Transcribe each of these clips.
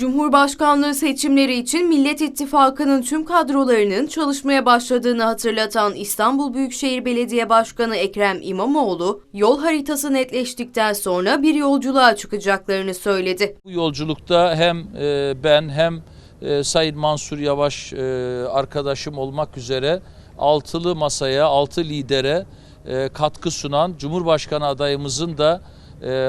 Cumhurbaşkanlığı seçimleri için Millet İttifakı'nın tüm kadrolarının çalışmaya başladığını hatırlatan İstanbul Büyükşehir Belediye Başkanı Ekrem İmamoğlu, yol haritası netleştikten sonra bir yolculuğa çıkacaklarını söyledi. Bu yolculukta hem e, ben hem e, Sayın Mansur Yavaş e, arkadaşım olmak üzere altılı masaya, altı lidere katkı sunan Cumhurbaşkanı adayımızın da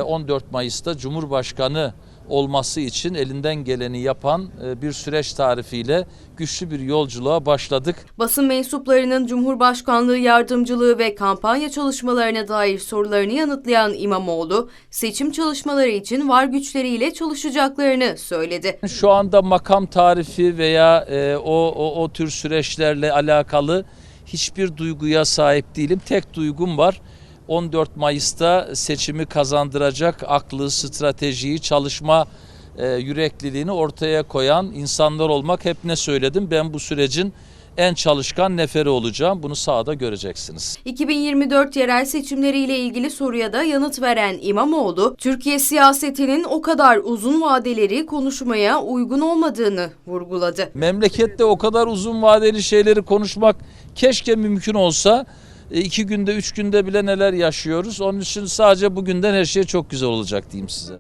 14 Mayıs'ta Cumhurbaşkanı olması için elinden geleni yapan e, bir süreç tarifiyle güçlü bir yolculuğa başladık. Basın mensuplarının Cumhurbaşkanlığı yardımcılığı ve kampanya çalışmalarına dair sorularını yanıtlayan İmamoğlu, seçim çalışmaları için var güçleriyle çalışacaklarını söyledi. Şu anda makam tarifi veya e, o, o o tür süreçlerle alakalı hiçbir duyguya sahip değilim. Tek duygum var. 14 Mayıs'ta seçimi kazandıracak aklı, stratejiyi, çalışma e, yürekliliğini ortaya koyan insanlar olmak. Hep ne söyledim? Ben bu sürecin en çalışkan neferi olacağım. Bunu sahada göreceksiniz. 2024 yerel seçimleriyle ilgili soruya da yanıt veren İmamoğlu, Türkiye siyasetinin o kadar uzun vadeleri konuşmaya uygun olmadığını vurguladı. Memlekette o kadar uzun vadeli şeyleri konuşmak keşke mümkün olsa. E, iki günde, üç günde bile neler yaşıyoruz. Onun için sadece bugünden her şey çok güzel olacak diyeyim size.